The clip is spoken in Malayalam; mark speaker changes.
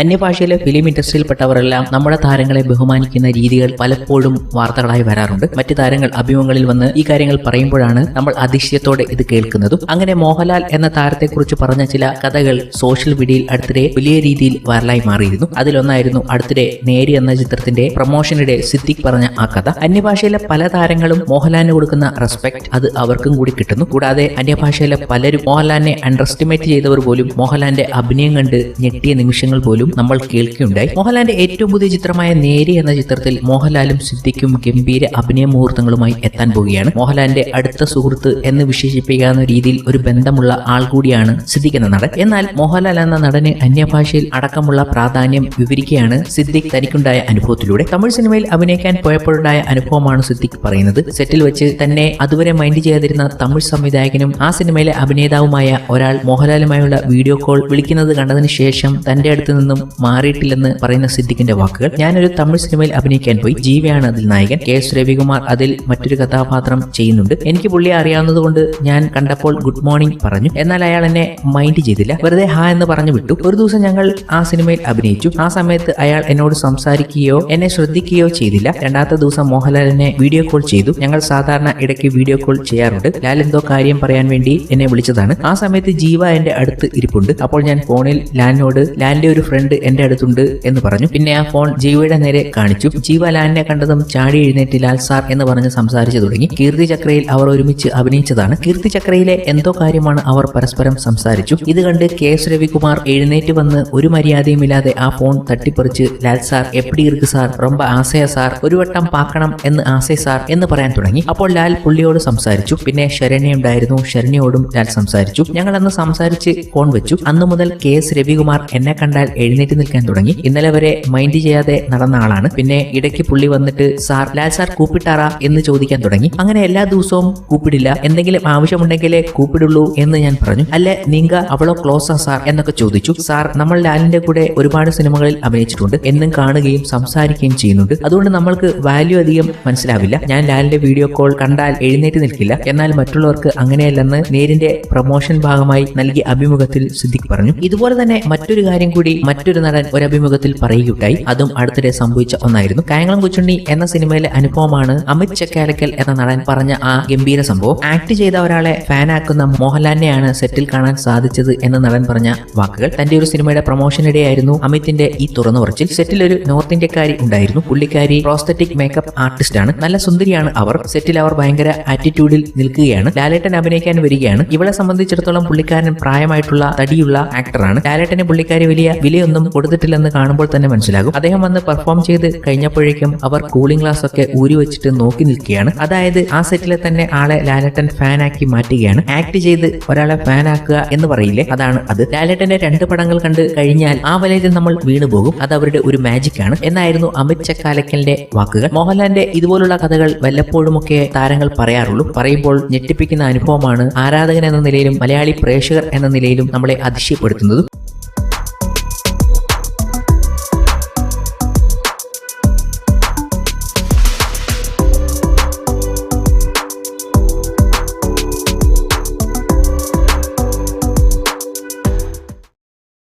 Speaker 1: അന്യഭാഷയിലെ ഫിലിം ഇൻഡസ്ട്രിയിൽപ്പെട്ടവരെല്ലാം നമ്മുടെ താരങ്ങളെ ബഹുമാനിക്കുന്ന രീതികൾ പലപ്പോഴും വാർത്തകളായി വരാറുണ്ട്. മറ്റ് താരങ്ങൾ അഭിമുഖങ്ങളിൽ വന്ന് ഈ കാര്യങ്ങൾ പറയുമ്പോഴാണ് നമ്മൾ അതിശയത്തോടെ ഇത് കേൾക്കുന്നതും. അങ്ങനെ മോഹൻലാൽ എന്ന താരത്തെക്കുറിച്ച് പറഞ്ഞ ചില കഥകൾ സോഷ്യൽ മീഡിയയിൽ അടുത്തിടെ വലിയ രീതിയിൽ വൈറലായി മാറിയിരുന്നു. അതിലൊന്നായിരുന്നു അടുത്തിടെ നേരി എന്ന ചിത്രത്തിന്റെ പ്രൊമോഷനിടെ സിദ്ദിഖ് പറഞ്ഞ ആ കഥ. അന്യഭാഷയിലെ പല താരങ്ങളും മോഹൻലാലിന് കൊടുക്കുന്ന റെസ്പെക്ട് അത് അവർക്കും കൂടി കിട്ടുന്നു. കൂടാതെ അന്യഭാഷയിലെ പലരും മോഹൻലാലിനെ അണ്ടർ എസ്റ്റിമേറ്റ് ചെയ്തവർ പോലും മോഹൻലാലിന്റെ അഭിനയം കണ്ട് ഞെട്ടിയ നിമിഷങ്ങൾ പോലും നമ്മൾ കേൾക്കുകയുണ്ടായി. മോഹൻലാലിന്റെ ഏറ്റവും പുതിയ ചിത്രമായ നേരി എന്ന ചിത്രത്തിൽ മോഹൻലാലും സിദ്ദിഖും ഗംഭീര അഭിനയ മുഹൂർത്തങ്ങളുമായി എത്താൻ പോവുകയാണ്. മോഹൻലാലിന്റെ അടുത്ത സുഹൃത്ത് എന്ന് വിശേഷിപ്പിക്കാവുന്ന രീതിയിൽ ഒരു ബന്ധമുള്ള ആൾ കൂടിയാണ് സിദ്ദിഖ് എന്ന നടൻ. എന്നാൽ മോഹൻലാൽ എന്ന നടന് അന്യഭാഷയിൽ അടക്കമുള്ള പ്രാധാന്യം വിവരിക്കുകയാണ് സിദ്ദിഖ് തനിക്കുണ്ടായ അനുഭവത്തിലൂടെ. തമിഴ് സിനിമയിൽ അഭിനയിക്കാൻ പോയപ്പോഴുണ്ടായ അനുഭവമാണ് സിദ്ദിഖ് പറയുന്നത്. സെറ്റിൽ വെച്ച് തന്നെ അതുവരെ മൈൻഡ് ചെയ്തിരുന്ന തമിഴ് സംവിധായകനും ആ സിനിമയിലെ അഭിനേതാവുമായ ഒരാൾ മോഹൻലാലുമായുള്ള വീഡിയോ കോൾ വിളിക്കുന്നത് കണ്ടതിന് ശേഷം തന്റെ അടുത്ത് നിന്നും മാറിയിട്ടില്ലെന്ന് പറയുന്ന സിദ്ദിഖിന്റെ വാക്കുകൾ. ഞാനൊരു തമിഴ് സിനിമയിൽ അഭിനയിക്കാൻ പോയി. ജീവയാണ് അതിൽ നായകൻ. കെ എസ് രവികുമാർ അതിൽ മറ്റൊരു കഥാപാത്രം ചെയ്യുന്നുണ്ട്. എനിക്ക് പുള്ളിയെ അറിയാവുന്നതുകൊണ്ട് ഞാൻ കണ്ടപ്പോൾ ഗുഡ് മോർണിംഗ് പറഞ്ഞു. എന്നാൽ അയാൾ എന്നെ മൈൻഡ് ചെയ്തില്ല. വെറുതെ ഹാ എന്ന് പറഞ്ഞു വിട്ടു. ഒരു ദിവസം ഞങ്ങൾ ആ സിനിമയിൽ അഭിനയിച്ചു. ആ സമയത്ത് അയാൾ എന്നോട് സംസാരിക്കുകയോ എന്നെ ശ്രദ്ധിക്കുകയോ ചെയ്തില്ല. രണ്ടാമത്തെ ദിവസം മോഹൻലാലിനെ വീഡിയോ കോൾ ചെയ്തു. ഞങ്ങൾ സാധാരണ ഇടയ്ക്ക് വീഡിയോ കോൾ ചെയ്യാറുണ്ട്. ലാൽ എന്തോ കാര്യം പറയാൻ വേണ്ടി എന്നെ വിളിച്ചതാണ്. ആ സമയത്ത് ജീവ എന്റെ അടുത്ത് ഇരിപ്പുണ്ട്. അപ്പോൾ ഞാൻ ഫോണിൽ ലാലിനോട് ലാലിന്റെ ഒരു ഫ്രണ്ട് ഫ്രണ്ട് എന്റെ അടുത്തുണ്ട് എന്ന് പറഞ്ഞു. പിന്നെ ആ ഫോൺ ജീവയുടെ നേരെ കാണിച്ചു. ജീവ ലാലിനെ കണ്ടതും ചാടി എഴുന്നേറ്റ് ലാൽ സാർ എന്ന് പറഞ്ഞ് സംസാരിച്ചു തുടങ്ങി. കീർത്തി ചക്രയിൽ അവർ ഒരുമിച്ച് അഭിനയിച്ചതാണ്. കീർത്തി ചക്രയിലെ എന്തോ കാര്യമാണ് അവർ പരസ്പരം സംസാരിച്ചു. ഇത് കണ്ട് കെ എസ് രവികുമാർ എഴുന്നേറ്റ് വന്ന് ഒരു മര്യാദയുമില്ലാതെ ആ ഫോൺ തട്ടിപ്പറിച്ച് ലാൽ സാർ എപ്പടി ഇருக்கு സാർ? റൊമ്പ ആശയ സാർ. ഒരു വട്ടം പാക്കണം എന്ന് ആശയ സാർ എന്ന് പറയാൻ തുടങ്ങി. അപ്പോൾ ലാൽ പുള്ളിയോട് സംസാരിച്ചു. പിന്നെ ശരണ്യുണ്ടായിരുന്നു ശരണ്യോടും ലാൽ സംസാരിച്ചു. ഞങ്ങൾ അന്ന് സംസാരിച്ച് ഫോൺ വെച്ചു. അന്നു മുതൽ കെ എസ് രവികുമാർ എന്നെ കണ്ടാൽ എഴുന്നേറ്റ് നിൽക്കാൻ തുടങ്ങി. ഇന്നലെ വരെ മൈൻഡ് ചെയ്യാതെ നടന്ന ആളാണ്. പിന്നെ ഇടയ്ക്ക് പുള്ളി വന്നിട്ട് സാർ ലാൽ സാർ കൂപ്പിട്ടാറാ? എന്ന് ചോദിക്കാൻ തുടങ്ങി. അങ്ങനെ എല്ലാ ദിവസവും കൂപ്പിടില്ല. എന്തെങ്കിലും ആവശ്യമുണ്ടെങ്കിലേ കൂപ്പിടുള്ളൂ എന്ന് ഞാൻ പറഞ്ഞു. അല്ലെ നിങ്ക അവളോ ക്ലോസാ സാർ? എന്നൊക്കെ ചോദിച്ചു. സാർ നമ്മൾ ലാലിന്റെ കൂടെ ഒരുപാട് സിനിമകളിൽ അഭിനയിച്ചിട്ടുണ്ട്. എന്നും കാണുകയും സംസാരിക്കുകയും ചെയ്യുന്നുണ്ട്. അതുകൊണ്ട് നമ്മൾക്ക് വാല്യൂ അധികം മനസ്സിലാവില്ല. ഞാൻ ലാലിന്റെ വീഡിയോ കോൾ കണ്ടാൽ എഴുന്നേറ്റ് നിൽക്കില്ല. എന്നാൽ മറ്റുള്ളവർക്ക് അങ്ങനെയല്ലെന്ന് നേരിന്റെ പ്രൊമോഷൻ ഭാഗമായി നൽകിയ അഭിമുഖത്തിൽ സിദ്ദിഖ് പറഞ്ഞു. ഇതുപോലെ തന്നെ മറ്റൊരു കാര്യം കൂടി മറ്റൊരു നടൻ ഒരു അഭിമുഖത്തിൽ പറയുകയുണ്ടായി. അതും അടുത്തിടെ സംഭവിച്ച ഒന്നായിരുന്നു. കായംകുളം കൊച്ചുണ്ണി എന്ന സിനിമയിലെ അനുഭവമാണ് അമിത് ചക്കാലക്കൽ എന്ന നടൻ പറഞ്ഞ ആ ഗംഭീര സംഭവം. ആക്ട് ചെയ്ത ഒരാളെ ഫാനാക്കുന്ന മോഹൻലാലിനെയാണ് സെറ്റിൽ കാണാൻ സാധിച്ചത് എന്ന് നടൻ പറഞ്ഞ വാക്കുകൾ. തന്റെ ഒരു സിനിമയുടെ പ്രൊമോഷനിടെയായിരുന്നു അമിത്തിന്റെ ഈ തുറന്നു പറച്ചിൽ സെറ്റിൽ ഒരു നോർത്ത് ഇന്ത്യക്കാരി ഉണ്ടായിരുന്നു. പുള്ളിക്കാരി പ്രോസ്തറ്റിക് മേക്കപ്പ് ആർട്ടിസ്റ്റ് ആണ്. നല്ല സുന്ദരിയാണ് അവർ. സെറ്റിൽ അവർ ഭയങ്കര ആറ്റിറ്റ്യൂഡിൽ നിൽക്കുകയാണ്. ലാലേട്ടൻ അഭിനയിക്കാൻ വരികയാണ്. ഇവളെ സംബന്ധിച്ചിടത്തോളം പുള്ളിക്കാരൻ പ്രായമായിട്ടുള്ള തടിയുള്ള ആക്ടറാണ്. ലാലേട്ടനെ പുള്ളിക്കാരി വലിയ വിലയൊന്നും കൊടുത്തിട്ടില്ലെന്ന് കാണുമ്പോൾ തന്നെ മനസ്സിലാകും. അദ്ദേഹം വന്ന് പെർഫോം ചെയ്ത് കഴിഞ്ഞപ്പോഴേക്കും അവർ കൂളിംഗ് ഗ്ലാസ് ഒക്കെ ഊരി വെച്ചിട്ട് നോക്കി നിൽക്കുകയാണ്. അതായത് ആ സെറ്റിലെ തന്നെ ആളെ ലാലട്ടൻ ഫാൻ ആക്കി മാറ്റുകയാണ്. ആക്ട് ചെയ്ത് ഒരാളെ ഫാൻ ആക്കുക എന്ന് പറയില്ലേ? അതാണ് അത്. ലാലട്ടന്റെ രണ്ട് പടങ്ങൾ കണ്ട് കഴിഞ്ഞാൽ ആ വലയത്തിൽ നമ്മൾ വീണുപോകും അത് അവരുടെ ഒരു മാജിക് ആണ്. എന്നായിരുന്നു അമിത് ചക്കാലക്കലിന്റെ വാക്കുകൾ. മോഹൻലാലിന്റെ ഇതുപോലുള്ള കഥകൾ വല്ലപ്പോഴുമൊക്കെ താരങ്ങൾ പറയാറുള്ളൂ. പറയുമ്പോൾ ഞെട്ടിപ്പിക്കുന്ന അനുഭവമാണ് ആരാധകൻ എന്ന നിലയിലും മലയാളി പ്രേക്ഷകർ എന്ന നിലയിലും നമ്മളെ അതിശയപ്പെടുത്തുന്നതും.